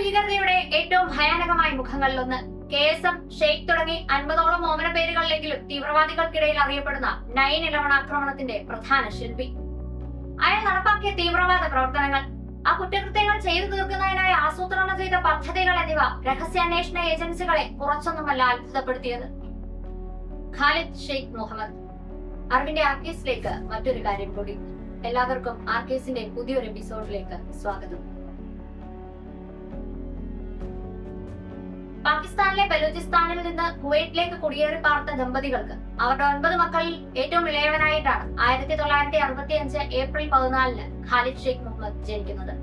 ഭീകരതയുടെ ഏറ്റവും ഭയാനകമായ മുഖങ്ങളിലൊന്ന്. K S Sheikh തുടങ്ങി അൻപതോളം ഓമന പേരുകളിലെങ്കിലും തീവ്രവാദികൾക്കിടയിൽ അറിയപ്പെടുന്ന നയൻ ഇലവൺ ആക്രമണത്തിന്റെ പ്രധാന ശില്പി. അയാൾ നടപ്പാക്കിയ തീവ്രവാദ പ്രവർത്തനങ്ങൾ ആ കുറ്റകൃത്യങ്ങൾ ചെയ്തു തീർക്കുന്നതിനായി ആസൂത്രണം ചെയ്ത പദ്ധതികൾ എന്നിവ രഹസ്യാന്വേഷണ ഏജൻസികളെ കുറച്ചൊന്നുമല്ല അത്ഭുതപ്പെടുത്തിയത്. ഖാലിദ് ഷെയ്ഖ് മുഹമ്മദ്. അറിവിന്റെ ആർക്കേസിലേക്ക് മറ്റൊരു കാര്യം കൂടി. എല്ലാവർക്കും ആർക്കേസിന്റെ പുതിയൊരു എപ്പിസോഡിലേക്ക് സ്വാഗതം. പാകിസ്ഥാനിലെ ബലൂചിസ്ഥാനിൽ നിന്ന് കുവൈറ്റിലേക്ക് കുടിയേറി പാർത്ത ദമ്പതികൾക്ക് അവരുടെ ഒൻപത് മക്കളിൽ ഏറ്റവും ഇളയവനായിട്ടാണ് ആയിരത്തി തൊള്ളായിരത്തി അറുപത്തി അഞ്ച് ഏപ്രിൽ പതിനാലിന് ഖാലിദ് ഷെയ്ഖ് മുഹമ്മദ് ജനിക്കുന്നത്.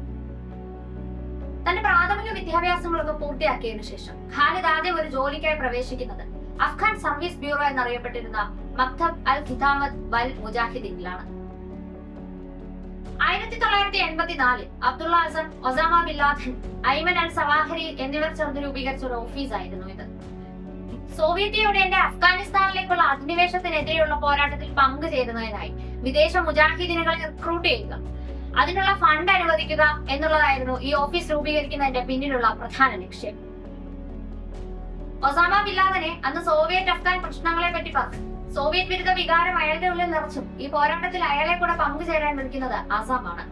തന്റെ പ്രാഥമിക വിദ്യാഭ്യാസങ്ങളൊക്കെ പൂർത്തിയാക്കിയതിനു ശേഷം ഖാലിദ് ആദ്യം ഒരു ജോലിക്കായി പ്രവേശിക്കുന്നത് അഫ്ഗാൻ സർവീസ് ബ്യൂറോ എന്നറിയപ്പെട്ടിരുന്ന മക്തബ് അൽ ഖിതാമത് വൽ മുജാഹിദീനിലാണ്. ആയിരത്തി തൊള്ളായിരത്തി എൺപത്തിനാലിൽ Abdullah Hassan Osama bin Laden Laden Ayman al Zawahiri എന്നിവർ ചേർന്ന് രൂപീകരിച്ച ഒരു ഓഫീസ് ആയിരുന്നു ഇത്. സോവിയറ്റ് യൂണിയന്റെ അഫ്ഗാനിസ്ഥാനിലേക്കുള്ള അധിനിവേശത്തിനെതിരെയുള്ള പോരാട്ടത്തിൽ പങ്കുചേരുന്നതിനായി വിദേശ മുജാഹിദീനുകളെ റിക്രൂട്ട് ചെയ്യുക. അതിനുള്ള ഫണ്ട് അനുവദിക്കുക എന്നുള്ളതായിരുന്നു ഈ ഓഫീസ് രൂപീകരിക്കുന്നതിന്റെ പിന്നിലുള്ള പ്രധാന ലക്ഷ്യം. ഒസാമ ബില്ലാദനെ അന്ന് സോവിയറ്റ് അഫ്ഗാൻ പ്രശ്നങ്ങളെ പറ്റി പറഞ്ഞു. സോവിയറ്റ് വിരുദ്ധ വികാരം അയാളുടെ ഉള്ളിൽ നിറച്ചും ഈ പോരാട്ടത്തിൽ അയാളെ കൂടെ പങ്കുചേരാൻ വിളിക്കുന്നത് ആസാമാണ്.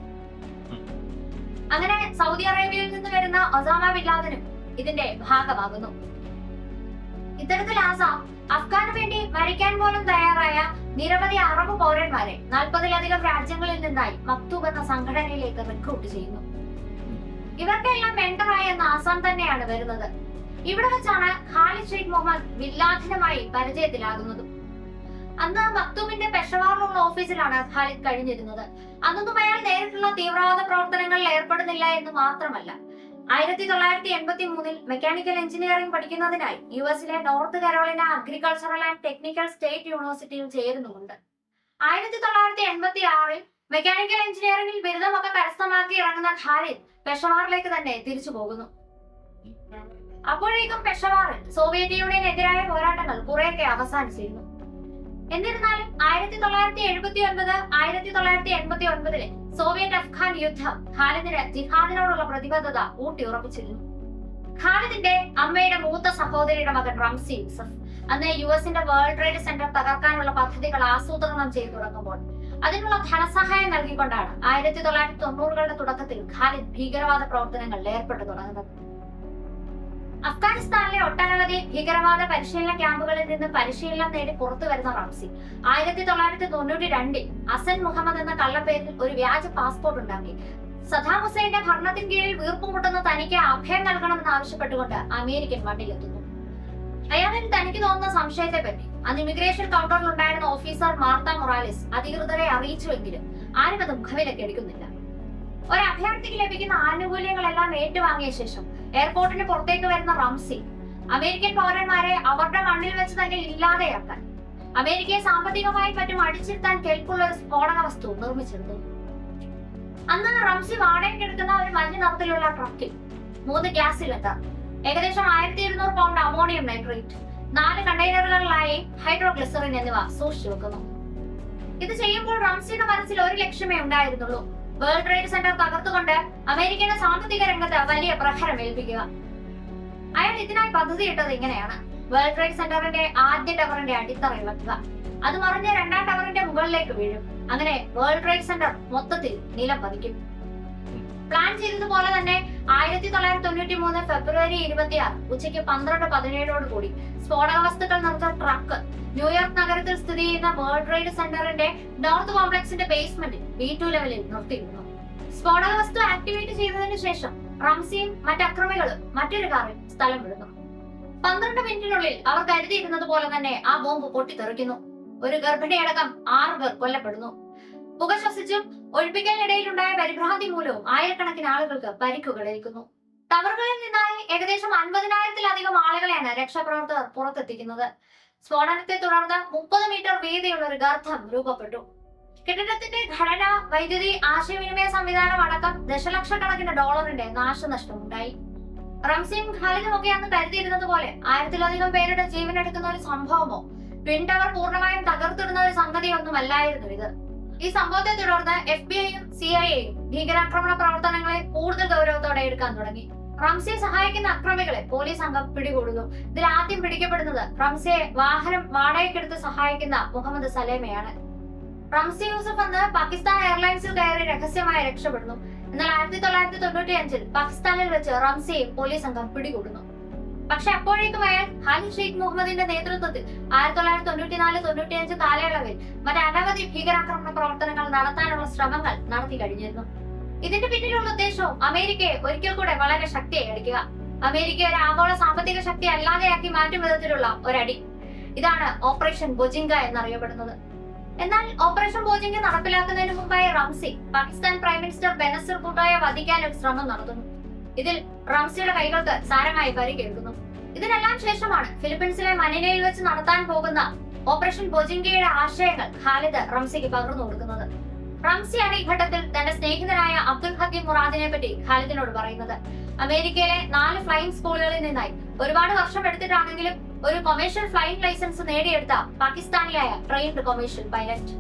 അങ്ങനെ സൗദി അറേബ്യയിൽ നിന്ന് വരുന്ന ഒസാമ ബില്ലാദനും ഇതിന്റെ ഭാഗമാകുന്നു. ഇത്തരത്തിൽ ആസാം അഫ്ഗാന് വേണ്ടി മരിക്കാൻ പോലും തയ്യാറായ നിരവധി അറബ് പൗരന്മാരെ നാൽപ്പതിലധികം രാജ്യങ്ങളിൽ നിന്നായി മക്തൂബ് എന്ന സംഘടനയിലേക്ക് റിക്രൂട്ട് ചെയ്യുന്നു. ഇവർക്കെല്ലാം മെന്ററായി എന്ന ആസാം തന്നെയാണ് വരുന്നത്. ഇവിടെ വെച്ചാണ് ഖാലിദ് ഷെയ്ഖ് മുഹമ്മദ് ബില്ലാദിനുമായി പരിചയത്തിലാകുന്നതും. അന്ന് മക്തൂമിന്റെ പെഷവാറിലുള്ള ഓഫീസിലാണ് ഖാലിദ് കഴിഞ്ഞിരുന്നത്. അന്നൊന്നും അയാൾ നേരിട്ടുള്ള തീവ്രവാദ പ്രവർത്തനങ്ങളിൽ ഏർപ്പെടുന്നില്ല എന്ന് മാത്രമല്ല. ആയിരത്തി തൊള്ളായിരത്തി എൺപത്തി മൂന്നിൽ മെക്കാനിക്കൽ എഞ്ചിനീയറിംഗ് പഠിക്കുന്നതിനായി യു എസിലെ North Carolina agricultural and technical state യൂണിവേഴ്സിറ്റിയിൽ ചേരുന്നുമുണ്ട്. ആയിരത്തി തൊള്ളായിരത്തി എൺപത്തി ആറിൽ മെക്കാനിക്കൽ എഞ്ചിനീയറിംഗിൽ ബിരുദമൊക്കെ കരസ്ഥമാക്കി ഇറങ്ങുന്ന ഖാലിദ് പെഷവാറിലേക്ക് തന്നെ തിരിച്ചു പോകുന്നു. അപ്പോഴേക്കും പെഷവാറിൽ സോവിയറ്റ് യൂണിയനെതിരായ പോരാട്ടങ്ങൾ കുറെയൊക്കെ അവസാനിച്ചിരുന്നു. എന്നിരുന്നാലും ആയിരത്തി തൊള്ളായിരത്തി എഴുപത്തി ഒൻപത് ആയിരത്തി തൊള്ളായിരത്തി എൺപത്തി ഒൻപതിലെ സോവിയറ്റ് അഫ്ഗാൻ യുദ്ധം ഖാലിദിന് ജിഹാദിനോടുള്ള പ്രതിബദ്ധത ഊട്ടിയുറപ്പിച്ചിരുന്നു. ഖാലിദിന്റെ അമ്മയുടെ മൂത്ത സഹോദരിയുടെ മകൻ റംസി യൂസഫ് അന്ന് യു എസിന്റെ വേൾഡ് ട്രേഡ് സെന്റർ തകർക്കാനുള്ള പദ്ധതികൾ ആസൂത്രണം ചെയ്തു തുടങ്ങുമ്പോൾ അതിനുള്ള ധനസഹായം നൽകിക്കൊണ്ടാണ് ആയിരത്തി തൊള്ളായിരത്തി തൊണ്ണൂറുകളുടെ തുടക്കത്തിൽ ഖാലിദ് ഭീകരവാദ പ്രവർത്തനങ്ങളിൽ ഏർപ്പെട്ടു തുടങ്ങുന്നത്. അഫ്ഗാനിസ്ഥാനിലെ ഒട്ടനവധി ഭീകരവാദ പരിശീലന ക്യാമ്പുകളിൽ നിന്ന് പരിശീലനം നേടി പുറത്തു വരുന്ന റംസി. ആയിരത്തി തൊള്ളായിരത്തി തൊണ്ണൂറ്റി രണ്ടിൽ അസൻ മുഹമ്മദ് എന്ന കള്ളപ്പേരിൽ ഒരു വ്യാജ പാസ്പോർട്ട് ഉണ്ടാക്കി. സദാം ഹുസൈന്റെ ഭരണത്തിൻ കീഴിൽ വീർപ്പുമുട്ടുന്ന തനിക്ക് അഭയം നൽകണമെന്ന് ആവശ്യപ്പെട്ടുകൊണ്ട് അമേരിക്കൻ മണ്ണിലെത്തുന്നു അയാളിൽ തനിക്ക് തോന്നുന്ന സംശയത്തെ പറ്റി അന്ന് ഇമിഗ്രേഷൻ കൗണ്ടറിൽ ഉണ്ടായിരുന്ന ഓഫീസർ മാർത്ത മൊറാലിസ് അധികൃതരെ അറിയിച്ചുവെങ്കിലും ആരും അത് മുഖവിലേക്ക് എടുക്കുന്നില്ല. ഒരു അഭയാർത്ഥിക്ക് ലഭിക്കുന്ന ആനുകൂല്യങ്ങളെല്ലാം ഏറ്റുവാങ്ങിയ ശേഷം എയർപോർട്ടിന് പുറത്തേക്ക് വരുന്ന റംസി. അമേരിക്കൻ പൗരന്മാരെ അവരുടെ മണ്ണിൽ വെച്ച് തന്നെ ഇല്ലാതെയാക്കാൻ അമേരിക്കയെ സാമ്പത്തികമായി പറ്റും അടിച്ചിരുത്താൻ കെൽപ്പുള്ള ഒരു സ്ഫോടക വസ്തു നിർമ്മിച്ചിരുന്നു. അന്ന് റംസി വാടകയ്ക്ക് എടുക്കുന്ന ഒരു മഞ്ഞ നിറത്തിലുള്ള ട്രക്കിൽ മൂന്ന് ഗ്യാസ് സിലിണ്ടർ ഏകദേശം ആയിരത്തി ഇരുന്നൂറ് പൗണ്ട് അമോണിയം നൈട്രേറ്റ് നാല് കണ്ടെയ്നറുകളിലായി ഹൈഡ്രോഗ്ലിസറിൻ എന്നിവ സൂക്ഷിച്ചു വെക്കുന്നു. ഇത് ചെയ്യുമ്പോൾ റംസിയുടെ മനസ്സിൽ ഒരു ലക്ഷ്യമേ ഉണ്ടായിരുന്നുള്ളൂ. വേൾഡ് ട്രേഡ് സെന്റർ തകർത്തുകൊണ്ട് അമേരിക്കയുടെ സാമ്പത്തിക രംഗത്ത് വലിയ പ്രഹരം ഏൽപ്പിക്കുക. അയാൾ ഇതിനായി പദ്ധതിയിട്ടത് ഇങ്ങനെയാണ്. വേൾഡ് ട്രേഡ് സെന്ററിന്റെ ആദ്യ ടവറിന്റെ അടിത്തറ ഇളക്കുക. അത് മറിഞ്ഞ് രണ്ടാം ടവറിന്റെ മുകളിലേക്ക് വീഴും. അങ്ങനെ വേൾഡ് ട്രേഡ് സെന്റർ മൊത്തത്തിൽ നിലം പതിക്കും. പ്ലാൻ ചെയ്തതുപോലെ തന്നെ ആയിരത്തി തൊള്ളായിരത്തി തൊണ്ണൂറ്റി മൂന്ന് ഫെബ്രുവരി ഇരുപത്തി ആറ് ഉച്ചയ്ക്ക് പന്ത്രണ്ട് പതിനേഴോട് കൂടി. സ്ഫോടക വസ്തുക്കൾ നിറച്ച ട്രക്ക് ന്യൂയോർക്ക് നഗരത്തിൽ സ്ഥിതി ചെയ്യുന്ന വേൾഡ് ട്രേഡ് സെന്ററിന്റെ നോർത്ത് കോംപ്ലക്സിന്റെ ബേസ്മെന്റിൽ ബി ടു ലെവലിൽ നിർത്തിയിരുന്നു. സ്ഫോടക വസ്തു ആക്ടിവേറ്റ് ചെയ്തതിനു ശേഷം റംസിയും മറ്റക്രമികളും മറ്റൊരു കാറിൽ സ്ഥലം വിടുന്നു. പന്ത്രണ്ട് മിനിറ്റിനുള്ളിൽ അവർ കരുതിയിരുന്നത് പോലെ തന്നെ ആ ബോംബ് പൊട്ടിത്തെറിക്കുന്നു. ഒരു ഗർഭിണിയടക്കം ആറ് പേർ കൊല്ലപ്പെടുന്നു. പുക ശ്വസിച്ചും ഒഴിപ്പിക്കലിനിടയിലുണ്ടായ പരിഭ്രാന്തി മൂലവും ആയിരക്കണക്കിന് ആളുകൾക്ക് പരിക്കുകൾ ഏൽക്കുന്നു. ടവറുകളിൽ നിന്നായി ഏകദേശം അൻപതിനായിരത്തിലധികം ആളുകളെയാണ് രക്ഷാപ്രവർത്തകർ പുറത്തെത്തിക്കുന്നത്. സ്ഫോടനത്തെ തുടർന്ന് മുപ്പത് മീറ്റർ വീതിയുള്ള ഒരു ഗർത്തം രൂപപ്പെട്ടു. കെട്ടിടത്തിന്റെ ഘടന വൈദ്യുതി ആശയവിനിമയ സംവിധാനം അടക്കം ദശലക്ഷക്കണക്കിന് ഡോളറിന്റെ നാശനഷ്ടമുണ്ടായി. റംസിയും ഖാലിദും ഒക്കെ അന്ന് കരുതിയിരുന്നത് പോലെ ആയിരത്തിലധികം പേരുടെ ജീവനെടുക്കുന്ന ഒരു സംഭവമോ ട്വിൻ ടവർ പൂർണമായും തകർത്തിടുന്ന ഒരു സംഗതിയൊന്നുമല്ലായിരുന്നു ഇത്. ഈ സംഭവത്തെ തുടർന്ന് എഫ് ബി ഐയും സി ഐ എയും ഭീകരാക്രമണ പ്രവർത്തനങ്ങളെ കൂടുതൽ ഗൗരവത്തോടെ എടുക്കാൻ തുടങ്ങി. റംസിയെ സഹായിക്കുന്ന അക്രമികളെ പോലീസ് സംഘം പിടികൂടുന്നു. ഇതിൽ ആദ്യം പിടിക്കപ്പെടുന്നത് റംസിയെ വാഹനം വാടകയ്ക്കെടുത്ത് സഹായിക്കുന്ന മുഹമ്മദ് സലേമയാണ്. റംസി യൂസഫ് അന്ന് പാകിസ്ഥാൻ എയർലൈൻസിൽ കയറി രഹസ്യമായി രക്ഷപ്പെടുന്നു. എന്നാൽ ആയിരത്തി തൊള്ളായിരത്തി തൊണ്ണൂറ്റി അഞ്ചിൽ പാകിസ്ഥാനിൽ വെച്ച് റംസിയെ പോലീസ് സംഘം പിടികൂടുന്നു. പക്ഷെ അപ്പോഴേക്കും അയാൾ ഹാലി ഷെയ്ഖ് മുഹമ്മദിന്റെ നേതൃത്വത്തിൽ ആയിരത്തി തൊള്ളായിരത്തി തൊണ്ണൂറ്റിനാല് തൊണ്ണൂറ്റിയഞ്ച് കാലയളവിൽ മറ്റനവധി ഭീകരാക്രമണ പ്രവർത്തനങ്ങൾ നടത്താനുള്ള ശ്രമങ്ങൾ നടത്തി കഴിഞ്ഞിരുന്നു. ഇതിന്റെ പിന്നിലുള്ള ഉദ്ദേശവും അമേരിക്കയെ ഒരിക്കൽ കൂടെ വളരെ ശക്തിയായി അടിക്കുക. അമേരിക്ക ഒരു ആഗോള സാമ്പത്തിക ശക്തി അല്ലാതെയാക്കി മാറ്റും വിധത്തിലുള്ള ഒരടി. ഇതാണ് ഓപ്പറേഷൻ ബൊജിങ്ക എന്നറിയപ്പെടുന്നത്. എന്നാൽ ഓപ്പറേഷൻ ബോജിംഗ് നടപ്പിലാക്കുന്നതിന് മുമ്പായി Ramzi Pakistan prime minister Benazir കൂട്ടായ വധിക്കാൻ ഒരു ശ്രമം നടത്തുന്നു. ഇതിൽ റംസിയുടെ കൈകൾക്ക് സാരമായി പരിക്കേൽക്കുന്നു ഇതിനെല്ലാം ശേഷമാണ് ഫിലിപ്പീൻസിലെ മനിനയിൽ വെച്ച് നടത്താൻ പോകുന്ന ഓപ്പറേഷൻ ബൊജിങ്കയുടെ ആശയങ്ങൾ ഖാലിദ് റംസിക്ക് പകർന്നു കൊടുക്കുന്നത്. റംസിയാണ് ഈ ഘട്ടത്തിൽ തന്റെ സ്നേഹിതനായ അബ്ദുൽ ഹക്കീം മുറാദിനെ പറ്റി ഖാലിദിനോട് പറയുന്നത്. അമേരിക്കയിലെ നാല് ഫ്ലൈയിങ് സ്കൂളുകളിൽ നിന്നായി ഒരുപാട് വർഷം എടുത്തിട്ടാണെങ്കിലും ഒരു കൊമേഴ്ഷ്യൽ ഫ്ലൈയിങ് ലൈസൻസ് നേടിയെടുത്ത പാകിസ്ഥാനിയായ ട്രെയിൻഡ് കൊമേഴ്ഷ്യൽ പൈലറ്റ്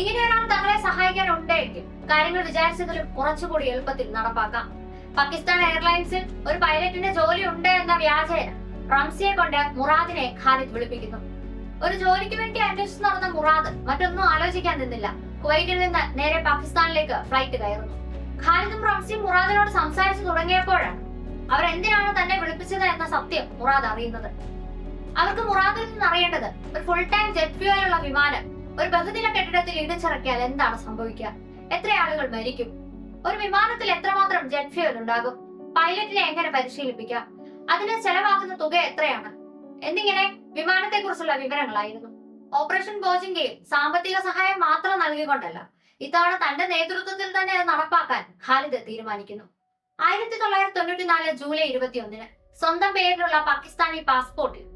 ഇങ്ങനെ ഒരാൾ തങ്ങളെ സഹായിക്കാൻ ഉണ്ടെങ്കിൽ കാര്യങ്ങൾ വിചാരിച്ചതിലും കുറച്ചുകൂടി എളുപ്പത്തിൽ നടപ്പാക്കാം. പാകിസ്ഥാൻ എയർലൈൻസിൽ ഒരു പൈലറ്റിന്റെ ജോലി ഉണ്ട് എന്ന വ്യാജേന റംസിയെ കൊണ്ട് മുറാദിനെ ഖാലിദ് വിളിപ്പിക്കുന്നു. ഒരു ജോലിക്ക് വേണ്ടി അന്വേഷിച്ചു നടന്ന മുറാദ് മറ്റൊന്നും ആലോചിക്കാൻ നിന്നില്ല. കുവൈറ്റിൽ നിന്ന് നേരെ പാകിസ്ഥാനിലേക്ക് ഫ്ലൈറ്റ് കയറുന്നു. ഖാലിദും റംസിയും മുറാദിനോട് സംസാരിച്ചു തുടങ്ങിയപ്പോഴാണ് അവർ എന്തിനാണ് തന്നെ വിളിപ്പിച്ചത് എന്ന സത്യം മുറാദ് അറിയുന്നത്. അവർക്ക് മുറാദിൽ നിന്ന് അറിയേണ്ടത് ഒരു ഫുൾ ടൈം ജെറ്റ് ഫ്യൂലുള്ള വിമാനം ഒരു ബഹുനില കെട്ടിടത്തിൽ ഇടിച്ചിറക്കിയാൽ എന്താണ് സംഭവിക്കുക? എത്ര ആളുകൾ മരിക്കും? ഒരു വിമാനത്തിൽ എത്രമാത്രം ജെറ്റ് ഫ്യൂൽ ഉണ്ടാകും? പൈലറ്റിനെ എങ്ങനെ പരിശീലിപ്പിക്കാം? അതിന് ചെലവാകുന്ന തുക എത്രയാണ്? എന്നിങ്ങനെ വിമാനത്തെ കുറിച്ചുള്ള വിവരങ്ങളായിരുന്നു. ഓപ്പറേഷൻ ബോജിങ്കയിൽ സാമ്പത്തിക സഹായം മാത്രം നൽകിക്കൊണ്ടല്ല ഇത്തവണ തന്റെ നേതൃത്വത്തിൽ തന്നെ അത് നടപ്പാക്കാൻ ഖാലിദ് തീരുമാനിക്കുന്നു. ആയിരത്തി തൊള്ളായിരത്തി തൊണ്ണൂറ്റിനാല് ജൂലൈ ഇരുപത്തിയൊന്നിന് സ്വന്തം പേരിലുള്ള പാകിസ്ഥാനി പാസ്പോർട്ടിൽ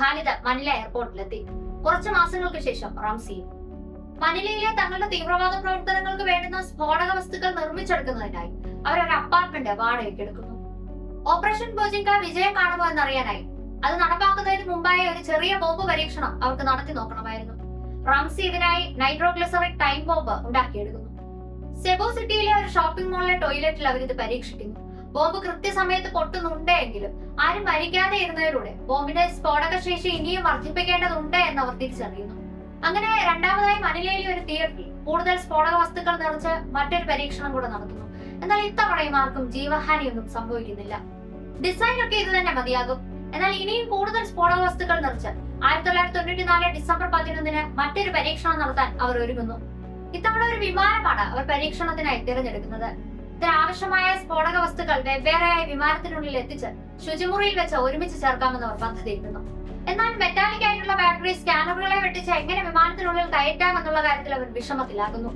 ഖാലിദ് മനില എയർപോർട്ടിലെത്തി കുറച്ചു മാസങ്ങൾക്ക് ശേഷം റംസിയും മനിലയിലെ തങ്ങളുടെ തീവ്രവാദ പ്രവർത്തനങ്ങൾക്ക് വേണ്ടുന്ന സ്ഫോടക വസ്തുക്കൾ നിർമ്മിച്ചെടുക്കുന്നതിനായി അവർ ഒരു അപ്പാർട്ട്മെന്റ് വാടകയ്ക്ക് എടുക്കുന്നു. ഓപ്പറേഷൻ ബോജിങ്ക വിജയം കാണുമോ എന്നറിയാനായി അത് നടപ്പാക്കുന്നതിന് മുമ്പായി ഒരു ചെറിയ ബോംബ് പരീക്ഷണം അവർക്ക് നടത്തി നോക്കണമായിരുന്നു. റംസി ഇതിനായി നൈട്രോഗ്ലിസറിക് ടൈം ബോംബ് ഉണ്ടാക്കിയെടുക്കുന്നു. സെബോ സിറ്റിയിലെ ഒരു ഷോപ്പിംഗ് മാളിലെ ടോയ്ലറ്റിൽ അവർ ഇത് പരീക്ഷിക്കുന്നു. ബോംബ് കൃത്യസമയത്ത് പൊട്ടുന്നുണ്ടെങ്കിലും ആരും മരിക്കാതെ ഇരുന്നതിലൂടെ ബോംബിന്റെ സ്ഫോടക ശേഷി ഇനിയും വർദ്ധിപ്പിക്കേണ്ടതുണ്ട് എന്ന് അവർ തിരിച്ചറിയുന്നു. അങ്ങനെ രണ്ടാമതായി മനിലയിലെ ഒരു തിയേറ്ററിൽ കൂടുതൽ സ്ഫോടക വസ്തുക്കൾ നിറച്ച് മറ്റൊരു പരീക്ഷണം കൂടെ നടത്തുന്നു. എന്നാൽ ഇത്തവണയും ആർക്കും ജീവഹാനിയൊന്നും സംഭവിക്കുന്നില്ല. ഡിസൈൻ ഒക്കെ ഇത് തന്നെ മതിയാകും. എന്നാൽ ഇനിയും കൂടുതൽ സ്ഫോടക വസ്തുക്കൾ നിറച്ച് ആയിരത്തി തൊള്ളായിരത്തി തൊണ്ണൂറ്റിനാല് ഡിസംബർ പതിനൊന്നിന് മറ്റൊരു പരീക്ഷണം നടത്താൻ അവർ ഒരുങ്ങുന്നു. ഇത്തവണ ഒരു വിമാനമാണ് അവർ പരീക്ഷണത്തിനായി തിരഞ്ഞെടുക്കുന്നത്. ഇതിനാവശ്യമായ സ്ഫോടക വസ്തുക്കൾ വെവ്വേറെയായി വിമാനത്തിനുള്ളിൽ എത്തിച്ച് ശുചിമുറിയിൽ വെച്ച് ഒരുമിച്ച് ചേർക്കാമെന്ന് അവർ പദ്ധതിയിടുന്നു. എന്നാൽ മെറ്റാലിക് ആയിട്ടുള്ള ബാറ്ററി സ്കാനറുകളെ വെട്ടിച്ച് എങ്ങനെ വിമാനത്തിനുള്ളിൽ കയറ്റാം എന്നുള്ള കാര്യത്തിൽ അവർ വിഷമത്തിലാകുന്നു.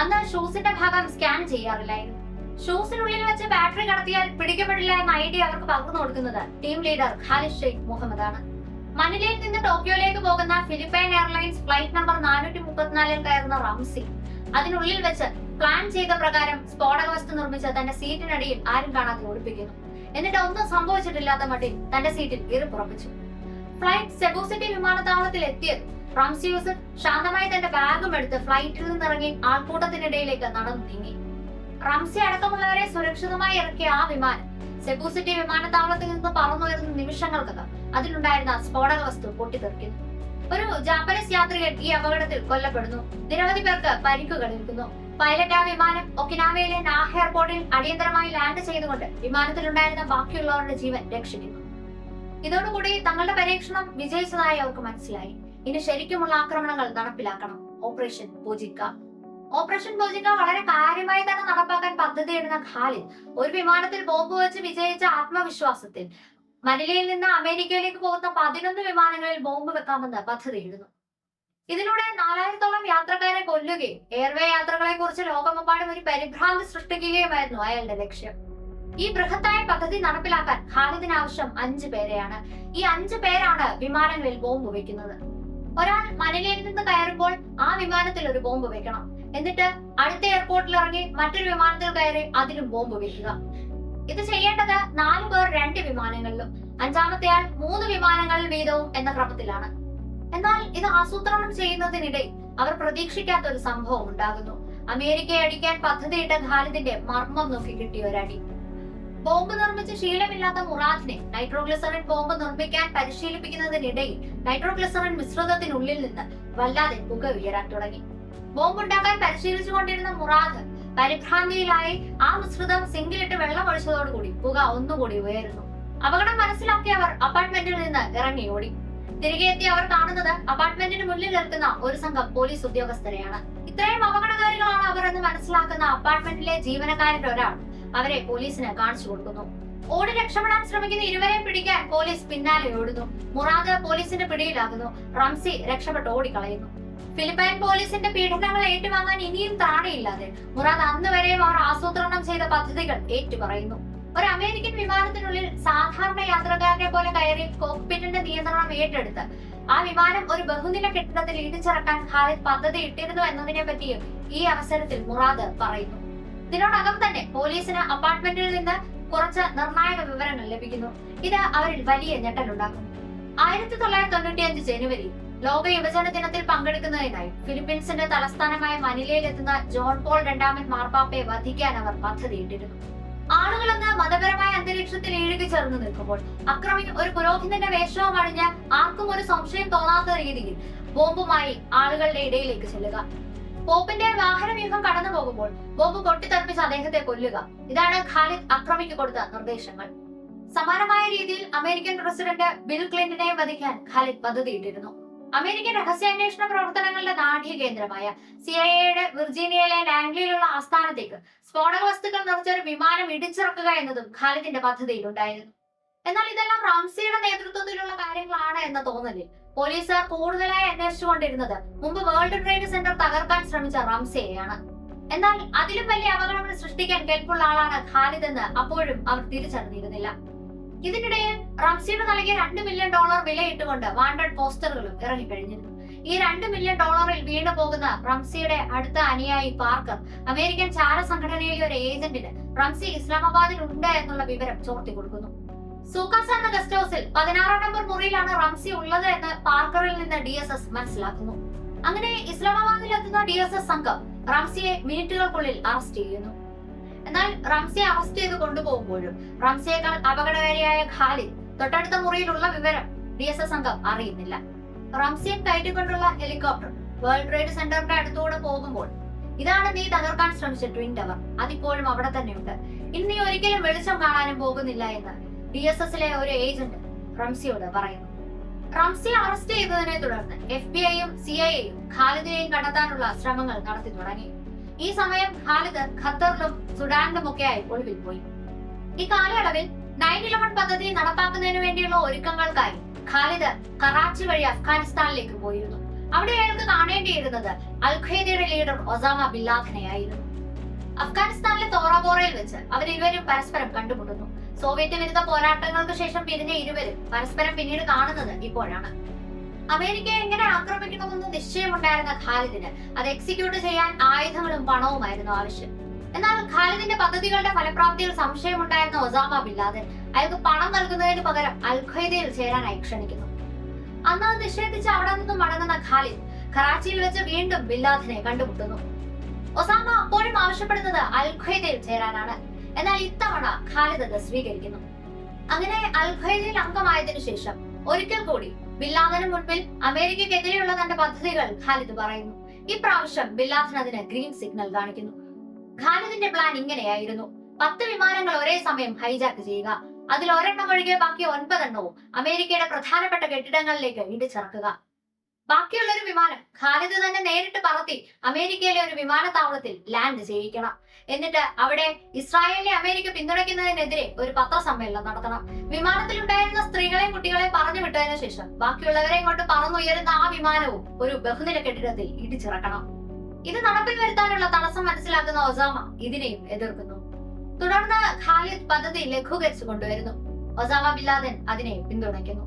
അന്ന് ഷൂസിന്റെ ഭാഗം സ്കാൻ ചെയ്യാറില്ലായിരുന്നു. ഷൂസിനുള്ളിൽ വെച്ച് ബാറ്ററി കടത്തിയാൽ പിടിക്കപ്പെടില്ല എന്ന ഐഡിയ അവർക്ക് പകർന്നു കൊടുക്കുന്നത് team leader Khalid Sheikh Mohammed ആണ് മനിലയിൽ നിന്ന് ടോക്കിയോയിലേക്ക് പോകുന്ന ഫിലിപ്പൈൻ എയർലൈൻസ് ഫ്ലൈറ്റ് നമ്പർ നാനൂറ്റി മുപ്പത്തിനാലിൽ കയറുന്ന റംസി അതിനുള്ളിൽ വെച്ച് പ്ലാൻ ചെയ്ത പ്രകാരം സ്ഫോടക വസ്തു നിർമ്മിച്ച് തന്റെ സീറ്റിനടിയിൽ ആരും കാണാതെ ഒളിപ്പിക്കുന്നു എന്നിട്ട് ഒന്നും സംഭവിച്ചിട്ടില്ലാത്ത മട്ടിൽ തന്റെ സീറ്റിൽ ഇറുപ്പുറപ്പിച്ചു ഫ്ലൈറ്റ് സെബു സിറ്റി വിമാനത്താവളത്തിൽ എത്തിയത്. റംസി യൂസഫ് ശാന്തമായി തന്റെ ബാഗും എടുത്ത് ഫ്ലൈറ്റിൽ നിന്നിറങ്ങി ആൾക്കൂട്ടത്തിനിടയിലേക്ക് നടന്നു നീങ്ങി റംസി അടക്കമുള്ളവരെ സുരക്ഷിതമായി ഇറക്കിയ ആ വിമാനം സെബു സിറ്റി വിമാനത്താവളത്തിൽ നിന്ന് പറന്നുയരുന്ന നിമിഷങ്ങൾക്കകം അതിലുണ്ടായിരുന്ന സ്ഫോടക വസ്തു പൊട്ടിത്തെറിക്കുന്നു. ഒരു ജാപ്പനീസ് യാത്രികൻ ഈ അപകടത്തിൽ കൊല്ലപ്പെടുന്നു. നിരവധി പേർക്ക് പരിക്കുകൾ ഏൽക്കുന്നു പൈലറ്റ് ആ വിമാനം ഒക്കിനാവയിലെ നാഹ എയർപോർട്ടിൽ അടിയന്തരമായി ലാൻഡ് ചെയ്തുകൊണ്ട് വിമാനത്തിലുണ്ടായിരുന്ന ബാക്കിയുള്ളവരുടെ ജീവൻ രക്ഷിക്കുന്നു. ഇതോടുകൂടി തങ്ങളുടെ പരീക്ഷണം വിജയിച്ചതായി അവർക്ക് മനസ്സിലായി. ഇനി ശരിക്കുമുള്ള ആക്രമണങ്ങൾ നടപ്പിലാക്കണം. ഓപ്പറേഷൻ പൂജിക്ക ഓപ്പറേഷൻ പൂജിക്ക വളരെ കാര്യമായി തന്നെ നടപ്പാക്കാൻ പദ്ധതി പദ്ധതിയിടുന്ന ഖാലിദ് ഒരു വിമാനത്തിൽ ബോംബ് വെച്ച് വിജയിച്ച ആത്മവിശ്വാസത്തിൽ മനിലയിൽ നിന്ന് അമേരിക്കയിലേക്ക് പോകുന്ന പതിനൊന്ന് വിമാനങ്ങളിൽ ബോംബ് വെക്കാമെന്ന് പദ്ധതിയിടുന്നു ഇതിലൂടെ നാലായിരത്തോളം യാത്രക്കാരെ കൊല്ലുകയും എയർവേ യാത്രകളെ കുറിച്ച് ലോകമെമ്പാടും ഒരു പരിഭ്രാന്തി സൃഷ്ടിക്കുകയുമായിരുന്നു അയാളുടെ ലക്ഷ്യം. ഈ ബൃഹത്തായ പദ്ധതി നടപ്പിലാക്കാൻ ഖാലിദിന് ആവശ്യം അഞ്ചു പേരെയാണ്. ഈ അഞ്ചു പേരാണ് വിമാനങ്ങളിൽ ബോംബ് വെക്കുന്നത്. ഒരാൾ മലയിലേക്ക് നിന്ന് കയറുമ്പോൾ ആ വിമാനത്തിൽ ഒരു ബോംബ് വെക്കണം. എന്നിട്ട് അടുത്ത എയർപോർട്ടിൽ ഇറങ്ങി മറ്റൊരു വിമാനത്തിൽ കയറി അതിലും ബോംബ് വെക്കുക. ഇത് ചെയ്യേണ്ടത് നാല് പേർ രണ്ട് വിമാനങ്ങളിലും അഞ്ചാമത്തെ ആൾ മൂന്ന് വിമാനങ്ങളിൽ വീതവും എന്ന ക്രമത്തിലാണ്. എന്നാൽ ഇത് ആസൂത്രണം ചെയ്യുന്നതിനിടെ അവർ പ്രതീക്ഷിക്കാത്ത ഒരു സംഭവം ഉണ്ടാകുന്നു. അമേരിക്കയെ അടിക്കാൻ പദ്ധതിയിട്ട ഖാലിദിന്റെ മർമ്മം നോക്കി കിട്ടിയ ഒരടി. ബോംബ് നിർമ്മിച്ച ശീലമില്ലാത്ത മുറാദിനെ നൈട്രോഗ്ലിസറിൻ ബോംബ് നിർമ്മിക്കാൻ പരിശീലിപ്പിക്കുന്നതിനിടയിൽ നൈട്രോഗ്ലിസറിൻ മിശ്രിതത്തിനുള്ളിൽ നിന്ന് വല്ലാതെ പുക ഉയരാൻ തുടങ്ങി. ബോംബ് ഉണ്ടാക്കാൻ പരിശീലിച്ചുകൊണ്ടിരുന്ന മുറാദ് പരിഭ്രാന്തിയിലായി ആ മിശ്രിതം സിങ്കിലിട്ട് വെള്ളം ഒഴിച്ചതോടുകൂടി പുക ഒന്നുകൂടി ഉയരുന്നു. അപകടം മനസ്സിലാക്കിയ അവർ അപ്പാർട്ട്മെന്റിൽ നിന്ന് ഇറങ്ങി ഓടി. തിരികെ എത്തി അവർ കാണുന്നത് അപ്പാർട്ട്മെന്റിന് മുന്നിൽ നിൽക്കുന്ന ഒരു സംഘം പോലീസ് ഉദ്യോഗസ്ഥരെയാണ്. ഇത്രയും അപകടകാരികളാണ് അവർ എന്ന് മനസ്സിലാക്കുന്ന അപ്പാർട്ട്മെന്റിലെ ജീവനക്കാരന്റെ ഒരാൾ അവരെ പോലീസിന് കാണിച്ചു കൊടുക്കുന്നു. ഓടി രക്ഷപ്പെടാൻ ശ്രമിക്കുന്ന ഇരുവരെ പിടിക്കാൻ പോലീസ് പിന്നാലെ ഓടുന്നു. മുറാദ് പോലീസിന്റെ പിടിയിലാകുന്നു. റംസി രക്ഷപ്പെട്ട് ഓടിക്കളയുന്നു. ഫിലിപ്പൈൻ പോലീസിന്റെ പീഡനങ്ങൾ ഏറ്റുവാങ്ങാൻ ഇനിയും താഴെയില്ലാതെ മുറാദ് അന്ന് വരെയും അവർ ആസൂത്രണം ചെയ്ത പദ്ധതികൾ ഏറ്റുപറയുന്നു. ഒരു അമേരിക്കൻ വിമാനത്തിനുള്ളിൽ സാധാരണ യാത്രക്കാരനെ പോലെ കയറി കോക്പിറ്റിന്റെ നിയന്ത്രണം ഏറ്റെടുത്ത് ആ വിമാനം ഒരു ബഹുനില കെട്ടിടത്തിൽ ഇടിച്ചിറക്കാൻ ഖാലിദ് പദ്ധതി ഇട്ടിരുന്നു എന്നതിനെ പറ്റിയും ഈ അവസരത്തിൽ മുറാദ് പറയുന്നു. ഇതിനോടകം തന്നെ പോലീസിന് അപ്പാർട്ട്മെന്റിൽ നിന്ന് കുറച്ച് നിർണായക വിവരങ്ങൾ ലഭിക്കുന്നു. ഇത് അവരിൽ വലിയ ഞെട്ടലുണ്ടാക്കുന്നു ആയിരത്തി തൊള്ളായിരത്തി തൊണ്ണൂറ്റി അഞ്ച് ജനുവരി ലോക യുവജന ദിനത്തിൽ പങ്കെടുക്കുന്നതിനായി ഫിലിപ്പീൻസിന്റെ തലസ്ഥാനമായ മനിലയിലെത്തുന്ന ജോൺ പോൾ രണ്ടാമൻ മാർപ്പാപ്പയെ വധിക്കാൻ അവർ പദ്ധതിയിട്ടിരുന്നു. ആളുകളെന്ന് മതപരമായ അന്തരീക്ഷത്തിൽ ഇഴുകി ചേർന്ന് നിൽക്കുമ്പോൾ അക്രമി ഒരു പുരോഹിതന്റെ വേഷവും അണിഞ്ഞ് ആർക്കും ഒരു സംശയം തോന്നാത്ത രീതിയിൽ ബോംബുമായി ആളുകളുടെ ഇടയിലേക്ക് ചെല്ലുക. പോപ്പിന്റെ വാഹനവ്യൂഹം കടന്നു പോകുമ്പോൾ ബോംബ് പൊട്ടിത്തെറിപ്പിച്ച് അദ്ദേഹത്തെ കൊല്ലുക. ഇതാണ് ഖാലിദ് അക്രമിക്ക് കൊടുത്ത നിർദ്ദേശങ്ങൾ. സമാനമായ രീതിയിൽ അമേരിക്കൻ പ്രസിഡന്റ് ബിൽ ക്ലിന്റനെ വധിക്കാൻ ഖാലിദ് പദ്ധതിയിട്ടിരുന്നു അമേരിക്കൻ രഹസ്യാന്വേഷണ പ്രവർത്തനങ്ങളുടെ നാട്യ കേന്ദ്രമായ സി ഐ എയുടെ വിർജീനിയയിലെ ലാംഗ്ലിയിലുള്ള ആസ്ഥാനത്തേക്ക് സ്ഫോടക വസ്തുക്കൾ നിറച്ച ഒരു വിമാനം ഇടിച്ചിറക്കുക എന്നതും ഖാലിദിന്റെ പദ്ധതിയിലുണ്ടായിരുന്നു. എന്നാൽ ഇതെല്ലാം റാംസിയുടെ നേതൃത്വത്തിലുള്ള കാര്യങ്ങളാണ് എന്ന തോന്നലിൽ പോലീസുകാർ കൂടുതലായി അന്വേഷിച്ചുകൊണ്ടിരുന്നത് മുമ്പ് വേൾഡ് ട്രേഡ് സെന്റർ തകർക്കാൻ ശ്രമിച്ച റംസിയെയാണ്. എന്നാൽ അതിലും വലിയ അപകടങ്ങൾ സൃഷ്ടിക്കാൻ കെൽപ്പുള്ള ആളാണ് ഖാലിദ് എന്ന് അപ്പോഴും അവർ തിരിച്ചറിഞ്ഞിരുന്നില്ല. ഇതിനിടയിൽ റംസിയുടെ നൽകിയ രണ്ട് മില്യൺ ഡോളർ വിലയിട്ടുകൊണ്ട് വാണ്ടഡ് പോസ്റ്ററുകളും ഇറങ്ങിക്കഴിഞ്ഞിരുന്നു. ഈ രണ്ട് മില്യൺ ഡോളറിൽ വീണു പോകുന്ന റംസിയുടെ അടുത്ത അനുയായി പാർക്കർ അമേരിക്കൻ ചാര സംഘടനയിലെ ഒരു ഏജന്റിന് റംസി ഇസ്ലാമാബാദിൽ ഉണ്ട് എന്നുള്ള വിവരം ചോർത്തി കൊടുക്കുന്നു. സൂക്കാസ എന്ന ഗസ്റ്റ് ഹൗസിൽ പതിനാറാം നമ്പർ മുറിയിലാണ് റംസി ഉള്ളത് എന്ന് പാർക്കറിൽ നിന്ന് ഡി എസ് എസ് മനസ്സിലാക്കുന്നു. അങ്ങനെ ഇസ്ലാമാബാദിൽ എത്തുന്ന ഡി എസ് എസ് സംഘം റംസിയെ മിനിറ്റുകൾക്കുള്ളിൽ അറസ്റ്റ് ചെയ്യുന്നു. എന്നാൽ റംസിയെ അറസ്റ്റ് ചെയ്ത് കൊണ്ടുപോകുമ്പോഴും റംസിയേക്കാൾ അപകടകാരിയായ ഖാലിദ് തൊട്ടടുത്ത മുറിയിലുള്ള വിവരം ഡി എസ് എസ് സംഘം അറിയുന്നില്ല. റംസിയെ കയറ്റിക്കൊണ്ടുള്ള ഹെലികോപ്റ്റർ വേൾഡ് ട്രേഡ് സെന്ററിന്റെ അടുത്തൂടെ പോകുമ്പോൾ ഇതാണ് നീ തകർക്കാൻ ശ്രമിച്ച ട്വിൻ ടവർ. അതിപ്പോഴും അവിടെ തന്നെയുണ്ട് ഇനി ഒരിക്കലും വെളിച്ചം കാണാനും പോകുന്നില്ല എന്ന് ഡി എസ് എസിലെ ഒരു ഏജന്റ് റംസിയോട് പറയുന്നു. റംസിയെ അറസ്റ്റ് ചെയ്തതിനെ തുടർന്ന് എഫ് ബി ഐയും സി ഐ എയും ഖാലിദിനെയും കണ്ടെത്താനുള്ള ശ്രമങ്ങൾ നടത്തി തുടങ്ങി. ഈ സമയം ഖാലിദ് ഖത്തറിലും സുഡാനിലും ഒക്കെയായി ഒളിവിൽ പോയി. ഈ കാലയളവിൽ നയൻ ഇലവൻ പദ്ധതി നടപ്പാക്കുന്നതിന് വേണ്ടിയുള്ള ഒരുക്കങ്ങൾക്കായി ഖാലിദ് കറാച്ചി വഴി അഫ്ഗാനിസ്ഥാനിലേക്ക് പോയിരുന്നു. അവിടെ അയാൾക്ക് കാണേണ്ടിയിരുന്നത് അൽ ഖ്വയ്ദയുടെ ലീഡർ ഒസാമ ബില്ലാഖിനെയായിരുന്നു അഫ്ഗാനിസ്ഥാനിലെ തോറാബോറയിൽ വെച്ച് അവരിരുവരും പരസ്പരം കണ്ടുമുട്ടുന്നു. സോവിയറ്റ് വിരുദ്ധ പോരാട്ടങ്ങൾക്ക് ശേഷം പിരിഞ്ഞ ഇരുവരും പരസ്പരം പിന്നീട് കാണുന്നത് ഇപ്പോഴാണ്. അമേരിക്കയെ എങ്ങനെ ആക്രമിക്കണമെന്ന് നിശ്ചയമുണ്ടായിരുന്ന ഖാലിദിന് അത് എക്സിക്യൂട്ട് ചെയ്യാൻ ആയുധങ്ങളും പണവുമായിരുന്നു ആവശ്യം. എന്നാൽ ഖാലിദിന്റെ പദ്ധതികളുടെ ഫലപ്രാപ്തിയിൽ സംശയമുണ്ടായിരുന്ന ഒസാമ ബില്ലാദൻ അയാൾക്ക് പണം നൽകുന്നതിന് പകരം അൽ ഖ്വയ്ദയിൽ ചേരാനായി ക്ഷണിക്കുന്നു. അന്ന് നിഷേധിച്ച് അവിടെ നിന്നും മടങ്ങുന്ന ഖാലിദ് കറാച്ചിയിൽ വെച്ച് വീണ്ടും ബില്ലാദിനെ കണ്ടുമുട്ടുന്നു. ഒസാമ അപ്പോഴും ആവശ്യപ്പെടുന്നത് അൽ ഖ്വയ്ദയിൽ ചേരാനാണ്. എന്നാൽ ഇത്തവണ ഖാലിദ് അത് സ്വീകരിക്കുന്നു. അങ്ങനെ അൽ ഖ്വയ്ദയിൽ അംഗമായതിനു ശേഷം ഒരിക്കൽ കൂടി ബില്ലാദന് മുൻപിൽ അമേരിക്കക്കെതിരെയുള്ള തന്റെ പദ്ധതികൾ ഖാലിദ് പറയുന്നു. ഇപ്രാവശ്യം ബില്ലാദൻ അതിന് ഗ്രീൻ സിഗ്നൽ കാണിക്കുന്നു. ഖാലിദിന്റെ പ്ലാൻ ഇങ്ങനെയായിരുന്നു. പത്ത് വിമാനങ്ങൾ ഒരേ സമയം ഹൈജാക്ക് ചെയ്യുക. അതിൽ ഒരെണ്ണം ഒഴികെ ബാക്കി ഒൻപതെണ്ണവും അമേരിക്കയുടെ പ്രധാനപ്പെട്ട കെട്ടിടങ്ങളിലേക്ക് ഇടിച്ചിറക്കുക. ബാക്കിയുള്ള ഒരു വിമാനം ഖാലിദ് തന്നെ നേരിട്ട് പറത്തി അമേരിക്കയിലെ ഒരു വിമാനത്താവളത്തിൽ ലാൻഡ് ചെയ്യിക്കണം. എന്നിട്ട് അവിടെ ഇസ്രായേലിനെ അമേരിക്ക പിന്തുണയ്ക്കുന്നതിനെതിരെ ഒരു പത്രസമ്മേളനം നടത്തണം. വിമാനത്തിലുണ്ടായിരുന്ന സ്ത്രീകളെയും കുട്ടികളെയും പറഞ്ഞു വിട്ടതിനു ശേഷം ബാക്കിയുള്ളവരെ കൊണ്ട് പറന്നുയരുന്ന ആ വിമാനവും ഒരു ബഹുനില കെട്ടിടത്തിൽ ഇടിച്ചിറക്കണം. ഇത് നടപ്പിൽ വരുത്താനുള്ള തടസ്സം മനസ്സിലാക്കുന്ന ഒസാമ ഇതിനെയും എതിർക്കുന്നു. തുടർന്ന് ഖാലിദ് പദ്ധതി ലഘൂകരിച്ചു കൊണ്ടുവരുന്നു. ഒസാമ ബില്ലാദൻ അതിനെ പിന്തുണയ്ക്കുന്നു.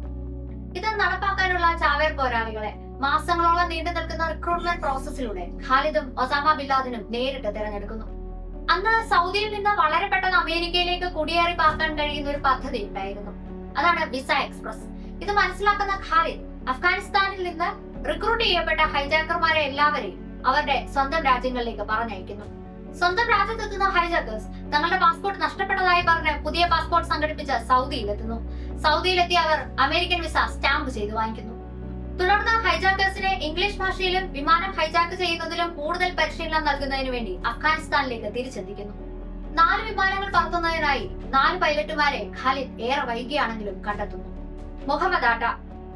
ഇത് നടപ്പാക്കാനുള്ള ചാവേർ പോരാളികളെ മാസങ്ങളോളം നീണ്ടു നിൽക്കുന്ന റിക്രൂട്ട്മെന്റ് പ്രോസസ്സിലൂടെ ഖാലിദും ഒസാമ ബില്ലാദിനും നേരിട്ട് തിരഞ്ഞെടുക്കുന്നു. അന്ന് സൗദിയിൽ നിന്ന് വളരെ പെട്ടെന്ന് അമേരിക്കയിലേക്ക് കുടിയേറി പാർക്കാൻ കഴിയുന്ന ഒരു പദ്ധതി ഉണ്ടായിരുന്നു. അതാണ് വിസ എക്സ്പ്രസ് ഇത് മനസ്സിലാക്കുന്ന ഖാലിദ് അഫ്ഗാനിസ്ഥാനിൽ നിന്ന് റിക്രൂട്ട് ചെയ്യപ്പെട്ട ഹൈജാക്കർമാരെ എല്ലാവരെയും അവരുടെ സ്വന്തം രാജ്യങ്ങളിലേക്ക് പറഞ്ഞയക്കുന്നു. സ്വന്തം രാജ്യത്തെത്തുന്ന ഹൈജാക്കേഴ്സ് തങ്ങളുടെ പാസ്പോർട്ട് നഷ്ടപ്പെട്ടതായി പറഞ്ഞ് പുതിയ പാസ്പോർട്ട് സംഘടിപ്പിച്ച് സൗദിയിലെത്തുന്നു. സൗദിയിലെത്തിയ അവർ അമേരിക്കൻ വിസ സ്റ്റാമ്പ് ചെയ്ത് വാങ്ങിക്കുന്നു. തുടർന്ന് ഹൈജാക്കേഴ്സിനെ ഇംഗ്ലീഷ് ഭാഷയിലും വിമാനം ഹൈജാക്ക് ചെയ്യുന്നതിലും കൂടുതൽ പരിശീലനം നൽകുന്നതിനു വേണ്ടി അഫ്ഗാനിസ്ഥാനിലേക്ക് തിരിച്ചെത്തിക്കുന്നു. നാല് വിമാനങ്ങൾ പറത്തുന്നതിനായി നാല് പൈലറ്റുമാരെ ഖാലിദ് ഏറെ വൈകിയാണെങ്കിലും കണ്ടെത്തുന്നു. Mohamed Atta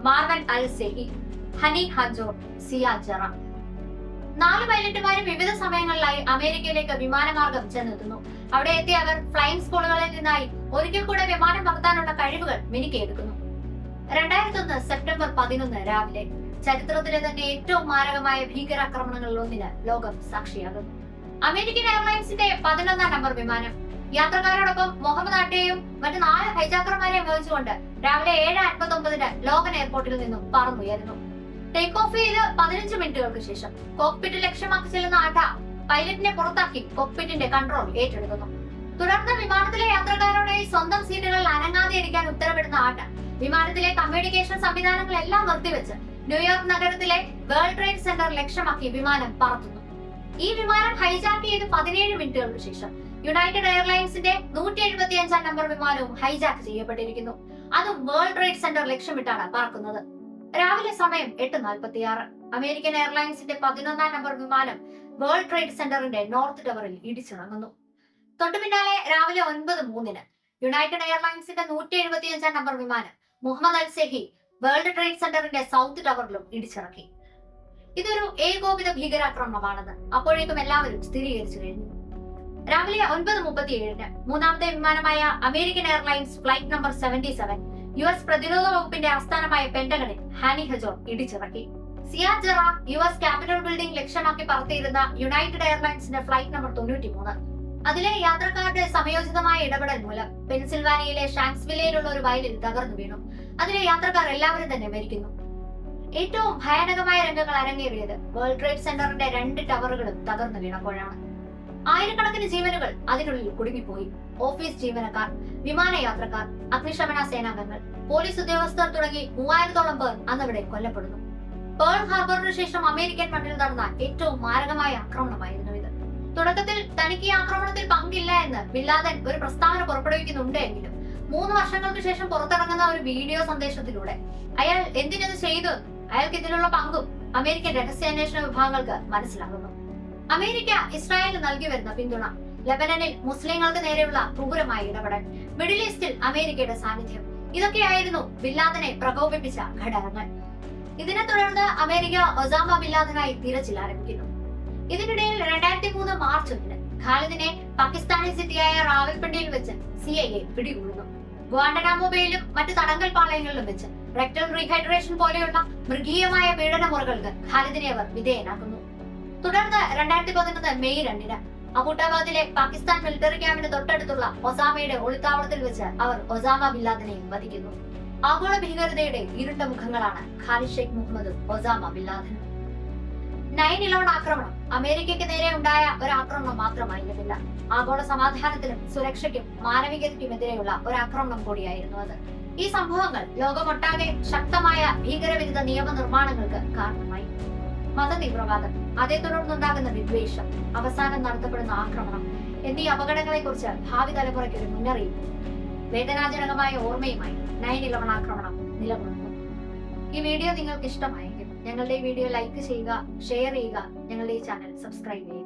Marwan al Shehhi Hani Hanjour Ziad Jarrah. നാല് പൈലറ്റുമാരും വിവിധ സമയങ്ങളിലായി അമേരിക്കയിലേക്ക് വിമാനമാർഗം ചെന്നെത്തുന്നു. അവിടെ എത്തിയ അവർ ഫ്ലൈയിങ് സ്കൂളുകളിൽ നിന്നായി ഒരിക്കൽ കൂടെ വിമാനം പറത്താനുള്ള കഴിവുകൾ മിനുക്കിയെടുക്കുന്നു. രണ്ടായിരത്തി ഒന്ന് സെപ്റ്റംബർ പതിനൊന്ന് രാവിലെ ചരിത്രത്തിലെ തന്നെ ഏറ്റവും മാരകമായ ഭീകരാക്രമണങ്ങളിൽ ഒന്നിന് ലോകം സാക്ഷിയാകുന്നു അമേരിക്കൻ എയർലൈൻസിന്റെ പതിനൊന്നാം നമ്പർ വിമാനം യാത്രക്കാരോടൊപ്പം മുഹമ്മദ് അട്ടയെയും മറ്റ് നാല് ഹൈജാക്കർമാരെയും വഹിച്ചുകൊണ്ട് രാവിലെ ഏഴ് അൻപത്തി ഒമ്പതിന് ലോകൻ എയർപോർട്ടിൽ നിന്നും പറന്നുയരുന്നു. ടേക്ക് ഓഫ് ചെയ്ത് പതിനഞ്ച് മിനിറ്റുകൾക്ക് ശേഷം കോക്പിറ്റ് ലക്ഷ്യമാക്കി ചെല്ലുന്ന ആട്ട പൈലറ്റിനെ പുറത്താക്കി കോക്പിറ്റിന്റെ കൺട്രോൾ ഏറ്റെടുക്കുന്നു. തുടർന്ന് വിമാനത്തിലെ യാത്രക്കാരോടായി സ്വന്തം സീറ്റുകളിൽ അനങ്ങാതെ ഇരിക്കാൻ ഉത്തരവിടുന്ന ആട്ട വിമാനത്തിലെ കമ്മ്യൂണിക്കേഷൻ സംവിധാനങ്ങളെല്ലാം നിർത്തിവെച്ച് ന്യൂയോർക്ക് നഗരത്തിലെ വേൾഡ് ട്രേഡ് സെന്റർ ലക്ഷ്യമാക്കി വിമാനം പറത്തുന്നു. ഈ വിമാനം ഹൈജാക്ക് ചെയ്ത് പതിനേഴ് മിനിറ്റുകൾക്ക് ശേഷം യുണൈറ്റഡ് എയർലൈൻസിന്റെ നൂറ്റി എഴുപത്തി അഞ്ചാം നമ്പർ വിമാനവും ഹൈജാക്ക് ചെയ്യപ്പെട്ടിരിക്കുന്നു. അതും വേൾഡ് ട്രേഡ് സെന്റർ ലക്ഷ്യമിട്ടാണ് പറക്കുന്നത്. രാവിലെ സമയം എട്ട് നാൽപ്പത്തിയാറ്. അമേരിക്കൻ എയർലൈൻസിന്റെ പതിനൊന്നാം നമ്പർ വിമാനം വേൾഡ് ട്രേഡ് സെന്ററിന്റെ നോർത്ത് ടവറിൽ ഇടിച്ചിറങ്ങുന്നു. തൊട്ടു പിന്നാലെ രാവിലെ ഒൻപത് മൂന്നിന് യുണൈറ്റഡ് എയർലൈൻസിന്റെ നൂറ്റി എഴുപത്തി അഞ്ചാം നമ്പർ വിമാനം മുഹമ്മദ് അൽ വേൾഡ് ട്രേഡ് സെന്ററിന്റെ സൗത്ത് ടവറിലും ഇടിച്ചിറക്കി. ഇതൊരു ഏകോപിത ഭീകരാക്രമണമാണെന്ന് അപ്പോഴേക്കും എല്ലാവരും സ്ഥിരീകരിച്ചു കഴിഞ്ഞു. രാവിലെ ഒൻപത് മുപ്പത്തിയേഴിന് മൂന്നാമത്തെ വിമാനമായ American Airlines flight number seventy seven U S പ്രതിരോധ വകുപ്പിന്റെ ആസ്ഥാനമായ പെന്റഗണിൽ Hani Hanjour ഇടിച്ചിറക്കി. Ziad Jarrah U S Capitol building ലക്ഷ്യമാക്കി പറത്തിയിരുന്ന യുണൈറ്റഡ് എയർലൈൻസിന്റെ ഫ്ലൈറ്റ് നമ്പർ തൊണ്ണൂറ്റിമൂന്ന്. അതിലെ യാത്രക്കാരുടെ സമയോചിതമായ ഇടപെടൽ മൂലം പെൻസിൽവാനിയയിലെ ഷാങ്സ്വില്ലയിലുള്ള ഒരു വയലിൽ തകർന്നു വീണു. അതിലെ യാത്രക്കാർ എല്ലാവരും തന്നെ മരിക്കുന്നു. ഏറ്റവും ഭയാനകമായ രംഗങ്ങൾ അരങ്ങേറിയത് വേൾഡ് ട്രേഡ് സെന്ററിന്റെ രണ്ട് ടവറുകളും തകർന്നു വീണപ്പോഴാണ്. ആയിരക്കണക്കിന് ജീവനുകൾ അതിനുള്ളിൽ കുടുങ്ങിപ്പോയി. ഓഫീസ് ജീവനക്കാർ വിമാനയാത്രക്കാർ അഗ്നിശമന സേനാംഗങ്ങൾ പോലീസ് ഉദ്യോഗസ്ഥർ തുടങ്ങി മൂവായിരത്തോളം പേർ അന്നവിടെ കൊല്ലപ്പെടുന്നു. പേൾ ഹാർബറിന് ശേഷം അമേരിക്കൻ മണ്ണിൽ നടന്ന ഏറ്റവും മാരകമായ ആക്രമണമായിരുന്നു തുടക്കത്തിൽ തനിക്ക് ഈ ആക്രമണത്തിൽ പങ്കില്ല എന്ന് ബില്ലാദൻ ഒരു പ്രസ്താവന പുറപ്പെടുവിക്കുന്നുണ്ട് എങ്കിലും മൂന്ന് വർഷങ്ങൾക്ക് ശേഷം പുറത്തിറങ്ങുന്ന ഒരു വീഡിയോ സന്ദേശത്തിലൂടെ അയാൾ എന്തിനത് ചെയ്തു അയാൾക്ക് ഇതിലുള്ള പങ്കും അമേരിക്കൻ രഹസ്യാന്വേഷണ വിഭാഗങ്ങൾക്ക് മനസ്സിലാകുന്നു. അമേരിക്ക ഇസ്രായേലിന് നൽകി വരുന്ന പിന്തുണ ലബനനിൽ മുസ്ലിങ്ങൾക്ക് നേരെയുള്ള ക്രൂരമായ ഇടപെടൽ മിഡിൽ ഈസ്റ്റിൽ അമേരിക്കയുടെ സാന്നിധ്യം ഇതൊക്കെയായിരുന്നു ബില്ലാദനെ പ്രകോപിപ്പിച്ച ഘടകങ്ങൾ. ഇതിനെ തുടർന്ന് അമേരിക്ക ഒസാമ ബില്ലാദനായി തിരച്ചിൽ ആരംഭിക്കുന്നു. ഇതിനിടയിൽ രണ്ടായിരത്തി മൂന്ന് മാർച്ച് ഒന്നിന് ഖാലിദിനെ പാകിസ്ഥാനി സിറ്റിയായ റാവൽപിണ്ടിയിൽ വെച്ച് സി ഐ എ പിടികൂടുന്നു. ഗുവാണ്ടനാമോബയിലും മറ്റ് തടങ്കൽ പാളയങ്ങളിലും വെച്ച് റെക്ടൽ റീഹൈഡ്രേഷൻ പോലെയുള്ള മൃഗീയമായ പീഡന മുറകൾക്ക് ഖാലിദിനെ അവർ വിധേയനാക്കുന്നു. തുടർന്ന് രണ്ടായിരത്തി പതിനൊന്ന് മെയ് രണ്ടിന് അബൂട്ടാബാദിലെ പാകിസ്ഥാൻ മിലിറ്ററി ക്യാമ്പിന് തൊട്ടടുത്തുള്ള ഒസാമയുടെ ഒളിത്താവളത്തിൽ വെച്ച് അവർ ഒസാമ ബില്ലാദിനെയും വധിക്കുന്നു. ആഗോള ഭീകരതയുടെ ഇരുണ്ട മുഖങ്ങളാണ് ഖാലിദ് ഷെയ്ഖ് മുഹമ്മദും ഒസാമ ബില്ലാദനും നയൻ ഇലവൺ ആക്രമണം. അമേരിക്കയ്ക്ക് നേരെ ഉണ്ടായ ഒരു ആക്രമണം മാത്രമായിരുന്നില്ല. ആഗോള സമാധാനത്തിനും സുരക്ഷയ്ക്കും മാനവികതയ്ക്കുമെതിരെയുള്ള ഒരു ആക്രമണം കൂടിയായിരുന്നു അത്. ഈ സംഭവങ്ങൾ ലോകമൊട്ടാകെ ശക്തമായ ഭീകരവിരുദ്ധ നിയമനിർമ്മാണങ്ങൾക്ക് കാരണമായി. മതതീവ്രവാദം അതേ തുടർന്നുണ്ടാകുന്ന വിദ്വേഷം അവസാനം നടത്തപ്പെടുന്ന ആക്രമണം എന്നീ അപകടങ്ങളെക്കുറിച്ച് ഭാവി തലമുറയ്ക്ക് ഒരു മുന്നറിയിപ്പ് വേദനാജനകമായ ഓർമ്മയുമായി നയൻ ഇലവൺ ആക്രമണം നിലകൊള്ളുന്നു. ഈ വീഡിയോ നിങ്ങൾക്ക് ഇഷ്ടമായെങ്കിൽ ഞങ്ങളുടെ ഈ വീഡിയോ ലൈക്ക് ചെയ്യുക ഷെയർ ചെയ്യുക ഞങ്ങളുടെ ഈ ചാനൽ സബ്സ്ക്രൈബ് ചെയ്യുക.